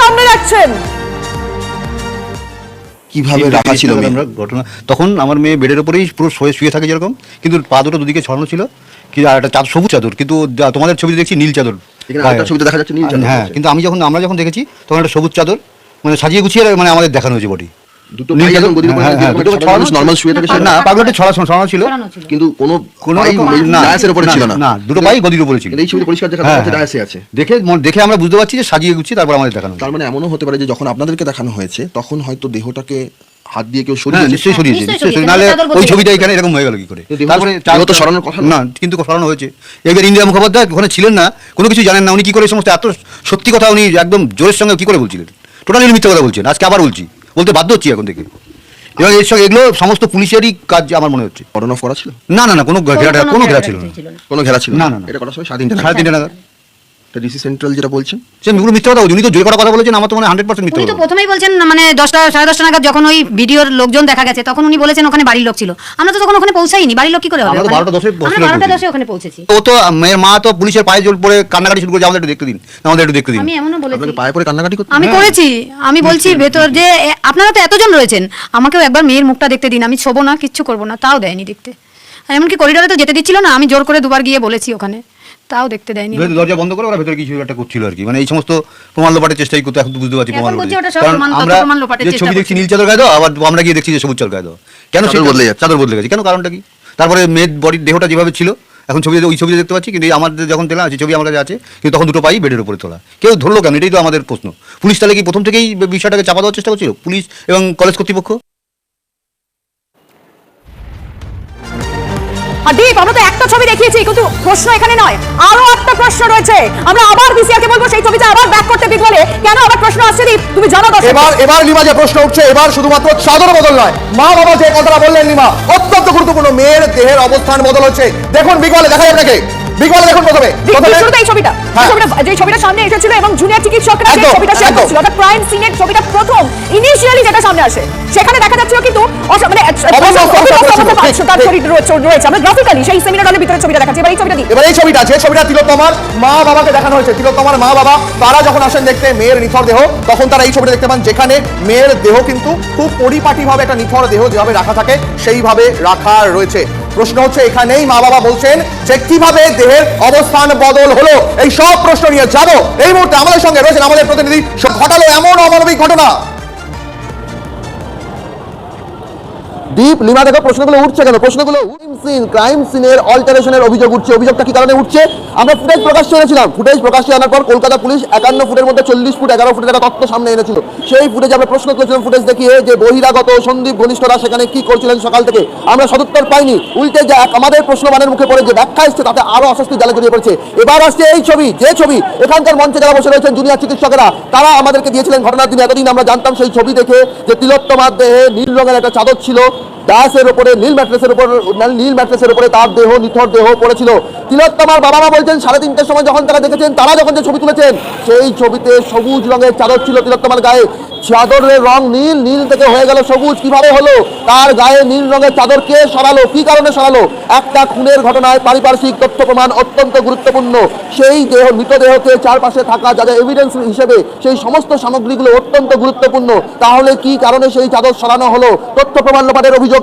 সামনে রাখছেন? কীভাবে রাখা ছিল আমরা ঘটনা তখন আমার মেয়ে বেডের উপরেই পুরো শুয়ে শুয়ে থাকে যেরকম কিন্তু পা দুটো দুদিকে ছড়ানো ছিল। কি আর একটা চাদর সবুজ চাদর কিন্তু তোমাদের ছবিতে দেখছি নীল চাদর। এখানে ছবিতে দেখা যাচ্ছে নীল হ্যাঁ কিন্তু আমি যখন আমরা যখন দেখেছি তখন একটা সবুজ চাদর মানে সাজিয়ে গুছিয়ে মানে আমাদের দেখানো হয়েছে বডি দুটো পাই একদম গদির উপরে যেরকম একটা সাধারণ মানুষ normal শুয়ে থাকে না পাগলাটে ছড়া ছড়ানো ছিল কিন্তু কোনো কোনো পাই রকম- ওই না, ডায়াসের উপরে ছিল না। না দুটো পাই গদির উপরে ছিল। এই ছবিতে পরিষ্কার দেখা হ্যাঁ, যাচ্ছে হ্যাঁ। ডায়াসে আছে। দেখে দেখে আমরা বুঝতে পারছি যে সাজিয়ে গুছিয়ে তারপর আমাদের দেখানো তার মানে এমনও হতে পারে যে যখন আপনাদেরকে দেখানো হয়েছে তখন হয়তো দেহটাকে হাত দিয়ে কেউ হ্যাঁ সরিয়ে নিশ্চয়ই সরিয়েছে নিশ্চয়ই নিশ্চয়ই নাহলে ওই ছবিটা এখানে এরকম হয়ে গেল কি করে? তারপরে তো সরানোর কথা না। কিন্তু সরানো হয়েছে। এবার ইন্দিরা মুখোপাধ্যায় ওখানে ছিলেন না কোনো কিছু জানেন না উনি কি করে এই সমস্ত এত সত্যি কথা উনি একদম জোরের সঙ্গে কি করে বলছিলেন? টোটালি মিথ্যা কথা বলছেন আজকে আবার বলছি। বলতে বাধ্য হচ্ছি এখন থেকে। এবং এর সঙ্গে এগুলো সমস্ত পুলিশেরই কাজ আমার মনে হচ্ছে। অরণ অফ করা ছিল? না না না কোনো ঘেরা কোনো ঘেরা ছিল না। কোনো ঘেরা ছিল না, না, না। এটা করার সময়? তিনটে সাড়ে তিনটে নাগাদ। ডিসি সেন্ট্রাল যেটা বলছেন? সে পুরো মিথ্যা কথা উনি তো জোর করা কথা বলেছেন আমার তো মনে হান্ড্রেড পার্সেন্ট মিথ্যা উনি তো প্রথমেই বলছেন মানে দশটা সাড়ে দশটা নাগাদ যখন ওই ভিডিওর লোকজন দেখা গেছে তখন উনি বলেছেন ওখানে বাড়ির লোক ছিল। আমরা তো তখন ওখানে পৌঁছাইনি বাড়ির লোক কি করে হবে? আমরা তো ওখানে? 12টা দশে আমরা বারোটা দশে ওখানে পৌঁছেছি। ও তো মেয়ের মা তো পুলিশের পায়ে জোর পড়ে কান্নাকাটি শুরু করেছে আমাদের একটু দেখতে দিন আমাদের একটু দেখতে দিন। আমি এমনও বলেছি। আপনাকে পায়ে পড়ে কান্নাকাটি করতে আমি করেছি আমি বলছি ভেতর যে আপনারা তো এতজন রয়েছেন আমাকেও একবার মেয়ের মুখটা দেখতে দিন আমি ছোবো না কিচ্ছু করব না তাও দেয়নি দেখতে। এমনকি করিডোরে তো যেতে দিচ্ছিল না আমি জোর করে দুবার গিয়ে বলেছি ওখানে। তাও দেখতে দেয়নি দরজা বন্ধ করে ওরা ভেতরে কিছু একটা করছিল আর কি। মানে এই সমস্ত প্রমাণ লোপাটের চেষ্টাই করতে এখন বুঝতে পারছি প্রমাণ কারণ আমরা যে ছবি দেখছি নীল চাদর গায়ে দাও আবার আমরা গিয়ে দেখছি যে সবুজ চাদর গায়ে দাও। কেন চাদর সেটা- বদলে যাচ্ছে। চাদর বদলে গেছে? কেন কারণটা কি? তারপরে মেয়ের বডির দেহটা যেভাবে ছিল এখন ছবিতে ওই ছবি দেখতে পাচ্ছি কিন্তু আমাদের যখন দিলাম যে ছবি আমার কাছে আছে কিন্তু তখন দুটো পাই বেডের উপরে তোলা। কেউ ধরলো কেন? এটাই তো আমাদের প্রশ্ন। পুলিশ তাহলে কি প্রথম থেকেই বিষয়টাকে চাপা দেওয়ার চেষ্টা করছিল? পুলিশ এবং কলেজ কর্তৃপক্ষ? আর দীপ আমরা তো একটা ছবি দেখিয়েছি কিন্তু প্রশ্ন এখানে নয়। আরও একটা প্রশ্ন রয়েছে। আমরা আবার বিসিআর কে বলব সেই ছবিটা আবার ব্যাক করতে বিগ বলে। কেন আবার প্রশ্ন আসছে দীপ? তুমি জানো দর্শক এবার এবার লিমা যে প্রশ্ন উঠছে এবার শুধুমাত্র চাদর বদল নয় মা বাবা যে কথাটা বললেন লিমা অত্যন্ত গুরুত্বপূর্ণ মেয়ের দেহের অবস্থান বদল হচ্ছে। দেখুন বিগলে দেখা আপনাকে বিগলে দেখুন প্রথমে। এই ছবিটা। হ্যাঁ। ছবিটা যে ছবিটা সামনে এসেছিল এবং জুনিয়র চিকিৎসকরা যে ছবিটা শেয়ার। করছিল অর্থাৎ ক্রাইম সিনের ছবিটা আসে। সেখানে দেখা যাচ্ছিল কিন্তু মানে। রয়েছে। আমরা গ্রাফিক্যালি সেই সেমিনার হলের ভিতরে ছবিটা দেখাচ্ছি। এবার এই ছবিটা দিই এবার এই ছবিটা যে ছবিটা তিলোত্তমার মা বাবাকে দেখানো হয়েছে। তিলোত্তমার মা বাবা তারা যখন আসেন দেখতে মেয়ের নিথর দেহ তখন তারা এই ছবিটা দেখতে পান। যেখানে মেয়ের দেহ কিন্তু খুব পরিপাটিভাবে একটা নিথর দেহ যেভাবে রাখা থাকে সেইভাবে রাখা রয়েছে। প্রশ্ন হচ্ছে এখানেই মা বাবা বলছেন যে কীভাবে দেহের অবস্থান বদল হলো? এই সব প্রশ্ন নিয়ে যাব এই মুহূর্তে আমাদের সঙ্গে রয়েছেন আমাদের প্রতিনিধি। ঘটালো এমন অমানবিক ঘটনা। দীপ লিমা দেখো প্রশ্নগুলো উঠছে কেন? প্রশ্নগুলো সিন ক্রাইম সিনের অল্টারেশনের অভিযোগ উঠছে। অভিযোগটা কি কারণে উঠছে? আমরা ফুটেজ প্রকাশ্যে এনেছিলাম। ফুটেজ প্রকাশ্যে আনার পর কলকাতা পুলিশ একান্ন ফুটের মধ্যে চল্লিশ ফুট, এগারো ফুটের একটা তথ্য সামনে এনেছিল। সেই ফুটেজ আমরা প্রশ্ন করেছিলাম ফুটেজ দেখিয়ে যে বহিরাগত সন্দীপ ঘনিষ্ঠরা সেখানে কি করছিলেন সকাল থেকে। আমরা সদুত্তর পাইনি। উল্টে যে আমাদের প্রশ্নমানের মুখে পড়ে যে ব্যাখ্যা এসছে, তাতে আরও অস্বস্তি জালে জড়িয়ে পড়েছে। এবার আসছে এই ছবি, যে ছবি। এখানকার মঞ্চে যারা বসে রয়েছেন জুনিয়র চিকিৎসকেরা, তারা আমাদেরকে দিয়েছিলেন ঘটনার দিন। এতদিন আমরা জানতাম সেই ছবি দেখে যে তিলোত্তমার দেহে নীল রঙের একটা চাদর ছিল। ডায়াসের উপরে, নীল ম্যাট্রেসের উপর নীল ম্যাট্রেসের উপরে তার দেহ, নিথর দেহ পড়েছিল। তিলোত্তমার বাবা মা বলছেন, সাড়ে তিনটের সময় যখন তারা দেখেছেন, তারা যখন যে ছবি তুলেছেন, সেই ছবিতে সবুজ রঙের চাদর ছিল তিলোত্তমার গায়ে। চাদরের রং নীল নীল থেকে হয়ে গেল সবুজ। কীভাবে হলো? তার গায়ে নীল রঙের চাদর কে সরালো? কি কারণে সরালো? একটা খুনের ঘটনায় পারিপার্শ্বিক তথ্য প্রমাণ অত্যন্ত গুরুত্বপূর্ণ। সেই দেহ, মৃতদেহকে চারপাশে থাকা যা যা এভিডেন্স হিসেবে সেই সমস্ত সামগ্রীগুলো অত্যন্ত গুরুত্বপূর্ণ। তাহলে কি কারণে সেই চাদর সরানো হলো? তথ্য প্রমাণ লোপাটের অভিযোগ